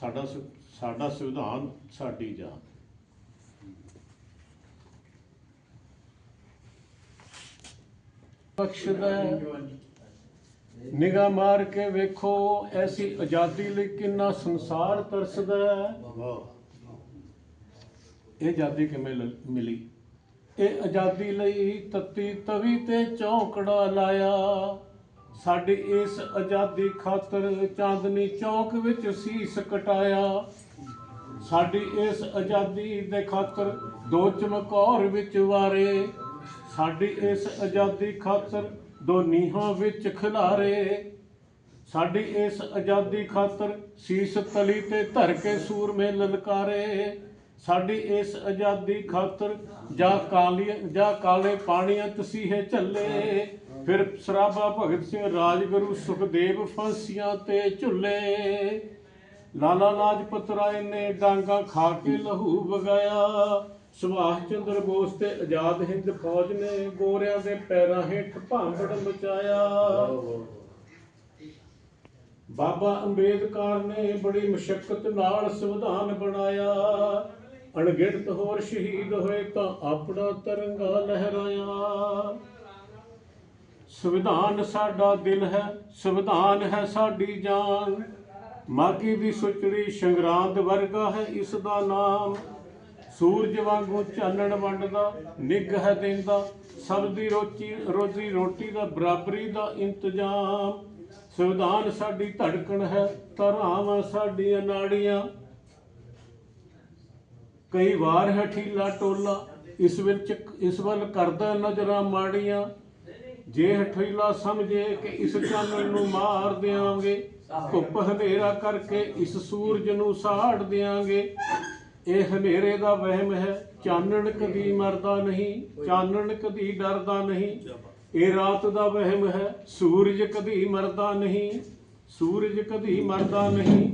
ਸਾਡਾ ਸਾਡਾ ਸੰਵਿਧਾਨ ਸਾਡੀ ਜਾਨ। ਬਖਸ਼ਦਾ ਨਿਗਾਹ ਮਾਰ ਕੇ ਵੇਖੋ ਐਸੀ ਆਜ਼ਾਦੀ ਲਈ ਕਿੰਨਾ ਸੰਸਾਰ ਤਰਸਦਾ ਹੈ। ਇਹ ਆਜ਼ਾਦੀ ਕਿਵੇਂ ਮਿਲੀ? ਇਹ ਆਜ਼ਾਦੀ ਲਈ ਤੱਤੀ ਤਵੀ ਤੇ ਚੌਂਕੜਾ ਲਾਇਆ। ਸਾਡੀ ਇਸ ਆਜ਼ਾਦੀ ਖਾਤਰ ਚਾਂਦਨੀ ਚੌਕ ਵਿੱਚ ਸੀਸ ਕਟਾਇਆ। ਸਾਡੀ ਇਸ ਆਜ਼ਾਦੀ ਦੇ ਖਾਤਰ ਦੋ ਚਮਕੌਰ ਵਿੱਚ ਵਾਰੇ। ਸਾਡੀ ਇਸ ਆਜ਼ਾਦੀ ਖਾਤਰ ਦੋ ਨੀਹਾਂ ਵਿੱਚ ਖਿਲਾਰੇ। ਸਾਡੀ ਇਸ ਆਜ਼ਾਦੀ ਖਾਤਰ ਸੀਸ ਤਲੀ ਤੇ ਧਰ ਕੇ ਸੂਰਮੇ ਲਲਕਾਰੇ। ਸਾਡੀ ਇਸ ਆਜ਼ਾਦੀ ਖਾਤਰ ਜਾ ਕਾਲੀ ਜਾ ਕਾਲੇ ਪਾਣੀਆਂ ਤਸੀਹੇ ਝੱਲੇ। ਫਿਰ ਸਰਾਭਾ ਭਗਤ ਸਿੰਘ ਰਾਜਗੁਰੂ ਸੁਖਦੇਵ ਫਾਂਸੀਆਂ ਤੇ ਝੁੱਲੇ। ਲਾਲਾ ਲਾਜਪਤ ਰਾਏ ਨੇ ਡਾਂਗਾ ਖਾ ਕੇ ਲਹੂ ਵਗਾਇਆ। ਸੁਭਾਸ਼ ਚੰਦਰ ਬੋਸ ਤੇ ਆਜ਼ਾਦ ਹਿੰਦ ਫੌਜ ਨੇ ਗੋਰਿਆਂ ਦੇ ਪੈਰਾਂ ਹੇਠ ਭਾਂਬੜ ਮਚਾਇਆ। ਬਾਬਾ ਅੰਬੇਦਕਰ ਨੇ ਬੜੀ ਮੁਸ਼ਕਲ ਨਾਲ ਸੰਵਿਧਾਨ ਬਣਾਇਆ। ਅਣਗਿਣਤ ਹੋਰ ਸ਼ਹੀਦ ਹੋਏ ਤਾਂ ਆਪਣਾ ਤਿਰੰਗਾ ਲਹਿਰਾਇਆ। ਸੰਵਿਧਾਨ ਸਾਡਾ ਦਿਲ ਹੈ, ਸੰਵਿਧਾਨ ਹੈ ਸਾਡੀ ਜਾਨ। ਮਾਗੀ ਦੀ ਸੁਚੜੀ ਸੰਗਰਾਂਦ ਵਰਗਾ ਹੈ ਇਸ ਦਾ ਨਾਮ। ਸੂਰਜ ਵਾਂਗੂ ਚਾਨਣ ਵੰਡਦਾ, ਨਿੱਘ ਹੈ ਦਿੰਦਾ, ਸਭ ਦੀ ਰੋਚੀ, ਰੋਜ਼ੀ ਰੋਟੀ ਦਾ ਬਰਾਬਰੀ ਦਾ ਇੰਤਜ਼ਾਮ। ਸੰਵਿਧਾਨ ਸਾਡੀ ਧੜਕਣ ਹੈ, ਧਾਰਾਵਾਂ ਸਾਡੀਆਂ ਨਾੜੀਆਂ। ਕਈ ਵਾਰ ਹੈ ਠੀਲਾ ਟੋਲਾ, ਇਸ ਵਿੱਚ, ਇਸ ਵੱਲ ਕਰਦਾ ਨਜ਼ਰਾਂ ਮਾੜੀਆਂ। ਜੇ ਹਠੀਲਾ ਸਮਝੇ ਕਿ ਇਸ ਚਾਨਣ ਨੂੰ ਮਾਰ ਦਿਆਂਗੇ, ਧੁੱਪ ਹਨੇਰਾ ਕਰਕੇ ਇਸ ਸੂਰਜ ਨੂੰ ਸਾੜ ਦਿਆਂਗੇ। ਇਹ ਹਨੇਰੇ ਦਾ ਵਹਿਮ ਹੈ, ਚਾਨਣ ਕਦੀ ਮਰਦਾ ਨਹੀਂ, ਚਾਨਣ ਕਦੀ ਡਰਦਾ ਨਹੀਂ। ਇਹ ਰਾਤ ਦਾ ਵਹਿਮ ਹੈ, ਸੂਰਜ ਕਦੀ ਮਰਦਾ ਨਹੀਂ, ਸੂਰਜ ਕਦੀ ਮਰਦਾ ਨਹੀਂ।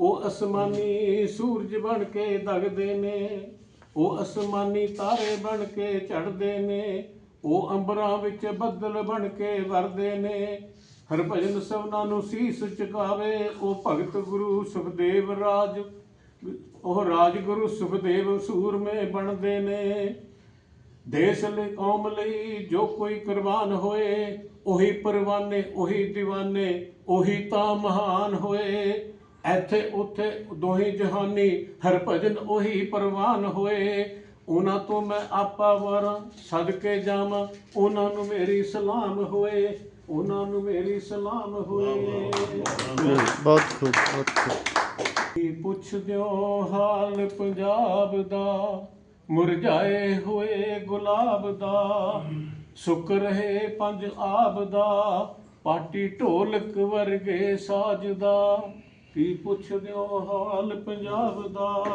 ਉਹ ਅਸਮਾਨੀ ਸੂਰਜ ਬਣ ਕੇ ਦਗਦੇ ਨੇ, ਉਹ ਅਸਮਾਨੀ ਤਾਰੇ ਬਣ ਕੇ ਚੜਦੇ ਨੇ। ਉਹ ਅੰਬਰਾਂ ਵਿੱਚ ਬੱਦਲ ਬਣ ਕੇ ਵਰਦੇ ਨੇ। ਹਰਭਜਨ ਸਭਨਾਂ ਨੂੰ ਸੀਸ ਝੁਕਾਵੇ ਉਹ ਭਗਤ ਗੁਰੂ ਸੁਖਦੇਵ ਰਾਜ, ਉਹ ਰਾਜਗੁਰੂ ਸੁਖਦੇਵ ਸੂਰਮੇ ਬਣਦੇ ਨੇ। ਦੇਸ਼ ਲਈ, ਕੌਮ ਲਈ ਜੋ ਕੋਈ ਕੁਰਬਾਨ ਹੋਏ, ਉਹੀ ਪਰਵਾਨੇ, ਉਹੀ دیਵਾਨੇ ਉਹੀ ਤਾਂ ਮਹਾਨ ਹੋਏ। ਇੱਥੇ ਉੱਥੇ ਦੋਹੀ ਜਹਾਨੀ ਹਰਭਜਨ ਉਹੀ ਪਰਵਾਨ ਹੋਏ। ਉਹਨਾਂ ਤੋਂ ਮੈਂ ਆਪਾ ਵਾਰਾਂ ਸਦਕੇ ਜਾਵਾਂ। ਉਹਨਾਂ ਨੂੰ ਮੇਰੀ ਸਲਾਮ ਹੋਏ ਉਹਨਾਂ ਨੂੰ ਮੇਰੀ ਸਲਾਮ ਹੋਏ। ਬਹੁਤ ਖੂਬ ਬਹੁਤ ਖੂਬ। ਕੀ ਪੁੱਛਦਿਓ ਹਾਲ ਪੰਜਾਬ ਦਾ? ਮੁਰਝਾਏ ਹੋਏ ਗੁਲਾਬ ਦਾ। ਸੁੱਕ ਰਹੇ ਪੰਜ ਆਬ ਦਾ। ਪਾਟੀ ਢੋਲਕ ਵਰਗੇ ਸਾਜਦਾ ਕੀ ਪੁੱਛਦਿਓ ਹਾਲ ਪੰਜਾਬ ਦਾ?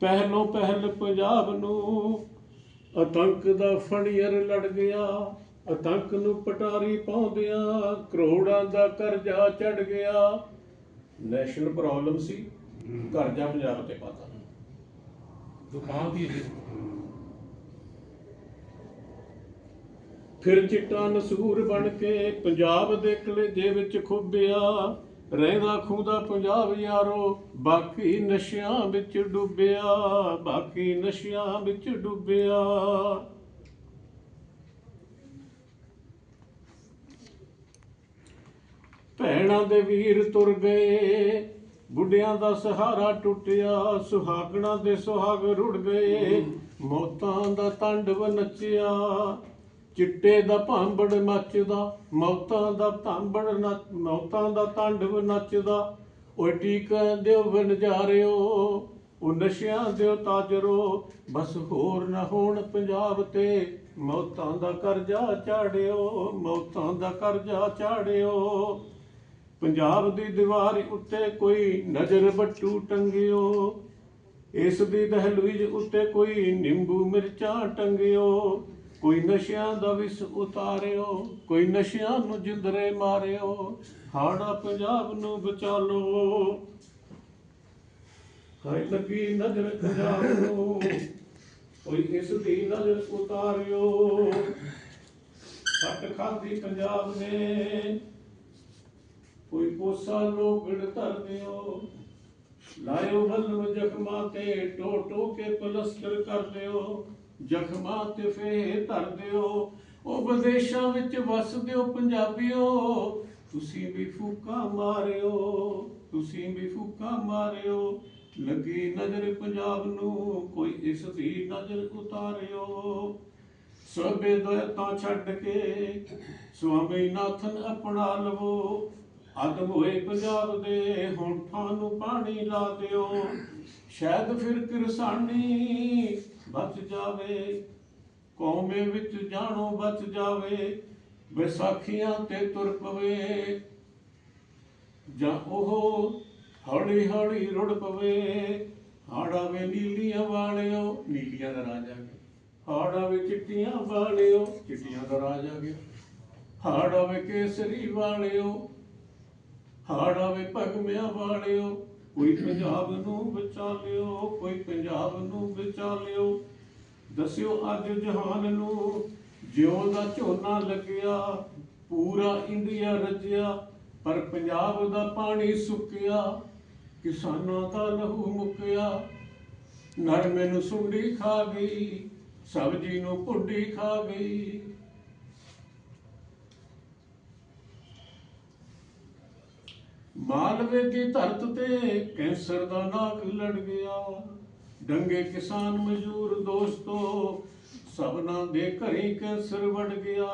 ਪਹਿਲੋਂ ਪਹਿਲ ਪੰਜਾਬ ਨੂੰ ਆਤੰਕ ਦਾ ਫਣੀਅਰ ਲੜ ਗਿਆ ਆਤੰਕ ਨੂੰ ਪਟਾਰੀ ਪਾਉਂਦਿਆਂ ਕਰੋੜਾਂ ਦਾ ਕਰਜ਼ਾ ਚੜ ਗਿਆ। ਨੈਸ਼ਨਲ ਪ੍ਰੋਬਲਮ ਸੀ, ਕਰਜ਼ਾ ਪੰਜਾਬ ਤੇ ਪਾਤਾ। ਦੁਕਾਨ ਦੀ ਫਿਰ ਚਿੱਟਾ ਨਸੂਰ ਬਣ ਕੇ ਪੰਜਾਬ ਦੇ ਕਲੇਜੇ ਵਿੱਚ ਖੁੱਬਿਆ ਰਹਿੰਦਾ ਖੂੰਦਾ ਪੰਜਾਬ ਯਾਰੋ, ਬਾਕੀ ਨਸ਼ਿਆਂ ਵਿੱਚ ਡੁੱਬਿਆ, ਬਾਕੀ ਨਸ਼ਿਆਂ ਵਿੱਚ ਡੁੱਬਿਆ। ਭੈਣਾਂ ਦੇ ਵੀਰ ਤੁਰ ਗਏ, ਬੁੱਢਿਆਂ ਦਾ ਸਹਾਰਾ ਟੁੱਟਿਆ, ਸੁਹਾਗਣਾ ਦੇ ਸੁਹਾਗ ਰੁੜ ਗਏ, ਮੌਤਾਂ ਦਾ ਤਾਂਡਵ ਨੱਚਿਆ। ਚਿੱਟੇ ਦਾ ਭਾਂਬੜ ਮੱਚਦਾ ਮੌਤਾਂ ਦਾ ਭਾਂਬੜ ਨੱਚ, ਮੌਤਾਂ ਦਾ ਤਾਂਡਵ ਨੱਚਦਾ। ਓਏ ਟੀਕਾ ਦਿਓ ਵਨਜਾਰਿਓ ਉਹ ਨਸ਼ਿਆਂ ਦਿਓ ਤਾਜਰੋ, ਬਸ ਹੋਰ ਨਾ ਹੋਣ ਪੰਜਾਬ ਤੇ। ਮੌਤਾਂ ਦਾ ਕਰਜ਼ਾ ਚਾੜਿਓ, ਮੌਤਾਂ ਦਾ ਕਰਜ਼ਾ ਚਾੜਿਓ। ਪੰਜਾਬ ਦੀ ਦੀਵਾਰ ਉੱਤੇ ਕੋਈ ਨਜ਼ਰ ਬੱਟੂ ਟੰਗਿਓ, ਇਸ ਦੀ ਦਹਲੀਜ਼ ਉੱਤੇ ਕੋਈ ਨਿੰਬੂ ਮਿਰਚਾਂ ਟੰਗਿਓ। ਕੋਈ ਨਸ਼ਿਆਂ ਦਾ ਵਿਸ ਉਤਾਰਿਓ, ਕੋਈ ਨਸ਼ਿਆਂ ਨੂੰ ਜਿੰਦਰੇ ਮਾਰਿਓ, ਹਾੜਾ ਪੰਜਾਬ ਨੂੰ ਬਚਾ ਲੋ ਹਾਏ ਲੱਗੀ ਨਜ਼ਰ ਪੰਜਾਬ ਨੂੰ, ਕੋਈ ਇਸ ਦੀ ਨਜ਼ਰ ਉਤਾਰਿਓ। ਸੱਟ ਖਾਦੀ ਪੰਜਾਬ ਨੇ, ਕੋਈ ਕੋਸਾ ਲੋਗੜ ਧਰ ਦਿਓ ਲਾਇਓ ਬਲਮ ਜ਼ਖਮਾਂ ਤੇ ਟੋ ਟੋ ਕੇ ਪਲਸਤਰ ਕਰ ਦਿਓ। ਜ਼ਖਮਾਂ ਤੇ ਫੇ ਧਰ ਦਿਓ। ਉਹ ਵਿਦੇਸ਼ਾਂ ਵਿੱਚ ਵਸਦੇ ਹੋ ਪੰਜਾਬੀਓ। ਤੁਸੀਂ ਵੀ ਫੂਕਾ ਮਾਰਿਓ, ਤੁਸੀਂ ਵੀ ਫੂਕਾ ਮਾਰਿਓ। ਲੱਗੀ ਨਜ਼ਰ ਪੰਜਾਬ ਨੂੰ, ਕੋਈ ਇਸ ਦੀ ਨਜ਼ਰ ਉਤਾਰਿਓ। ਸਭੇ ਦੁਇਤਾਂ ਛੱਡ ਕੇ ਸੁਆਮੀ ਨਾਥਨ ਆਪਣਾ ਲਵੋ। ਆਦਮ ਹੋਏ ਪੰਜਾਬ ਦੇ ਹੋਠਾਂ ਨੂੰ ਪਾਣੀ ਲਾ ਦਿਓ। ਸ਼ਾਇਦ ਫਿਰ ਕਿਰਸਾਨੀ ਬਚ ਜਾਵੇ। ਕੌਮੇ ਵਿੱਚ ਜਾਣੋ ਬਚ ਜਾਵੇ। ਵਿਸਾਖੀਆਂ ਤੇ ਤੁਰ ਪਵੇ। ਜਾਂ ਉਹ ਹੌਲੀ ਹੌਲੀ ਰੁੜ ਪਵੇ। ਹਾੜਾਵੇ ਨੀਲੀਆਂ ਵਾਲਿਓ। ਨੀਲੀਆਂ ਦਾ ਰਾਜ ਆ ਗਿਆ। ਹਾੜਾਵੇ ਚਿੱਟੀਆਂ ਵਾਲਿਓ। ਚਿੱਟੀਆਂ ਦਾ ਰਾਜ ਆ ਗਿਆ। ਹਾੜਾਵੇ ਕੇਸਰੀ ਵਾਲਿਓ। ਹਾੜਾਵੇ ਭਗਮਿਆਂ ਵਾਲਿਓ, ਕੋਈ ਪੰਜਾਬ ਨੂੰ ਬਚਾ ਲਿਓ, ਕੋਈ ਪੰਜਾਬ ਨੂੰ ਬਚਾ ਲਿਓ। ਦੱਸਿਓ ਅੱਜ ਜਹਾਨ ਨੂੰ, ਜਿਉਂ ਦਾ ਝੋਨਾ ਲੱਗਿਆ, ਪੂਰਾ ਇੰਡੀਆ ਰੱਜਿਆ, ਪਰ ਪੰਜਾਬ ਦਾ ਪਾਣੀ ਸੁੱਕਿਆ, ਕਿਸਾਨਾਂ ਦਾ ਲਹੂ ਮੁੱਕਿਆ। ਨਰਮੇ ਨੂੰ ਸੁੰਡੀ ਖਾ ਗਈ, ਸਬਜ਼ੀ ਨੂੰ ਭੁੱਡੀ ਖਾ ਗਈ ਮਾਲਵੇ ਦੀ ਧਰਤ ਤੇ ਕੈਂਸਰ ਦਾ ਨਾਗ ਲੜ ਗਿਆ। ਡੰਗੇ ਕਿਸਾਨ ਮਜ਼ਦੂਰ ਦੋਸਤੋ, ਸਭਨਾ ਦੇ ਘਰੇ ਕੈਂਸਰ ਵੜ ਗਿਆ।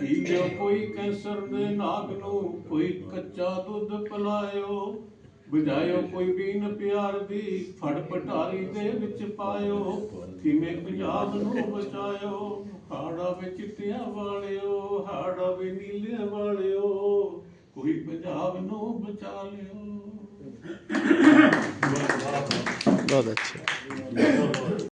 ਪੀ ਕੋਈ ਕੈਂਸਰ ਦੇ ਨਾਗ ਨੂੰ, ਕੋਈ ਕੱਚਾ ਦੁੱਧ ਪਿਲਾਇਓ। ਬੁਝਾਇਓ ਕੋਈ ਬੀਨ ਪਿਆਰ ਦੀ ਫੜ ਪਟਾਰੀ ਦੇ ਵਿੱਚ ਪਾਇਓ। ਕਿਵੇਂ ਪੰਜਾਬ ਨੂੰ ਬਚਾਇਓ ਹਾੜਾ ਵਿੱਚ ਚਿੱਟਿਆਂ ਵਾਲਿਓ ਹਾੜਾ ਵੀ ਨੀਲੇ ਵਾਲਿਓ। ਕੋਈ ਪੰਜਾਬ ਨੂੰ ਬਚਾ ਲਿਓ। ਬਹੁਤ ਅੱਛਾ।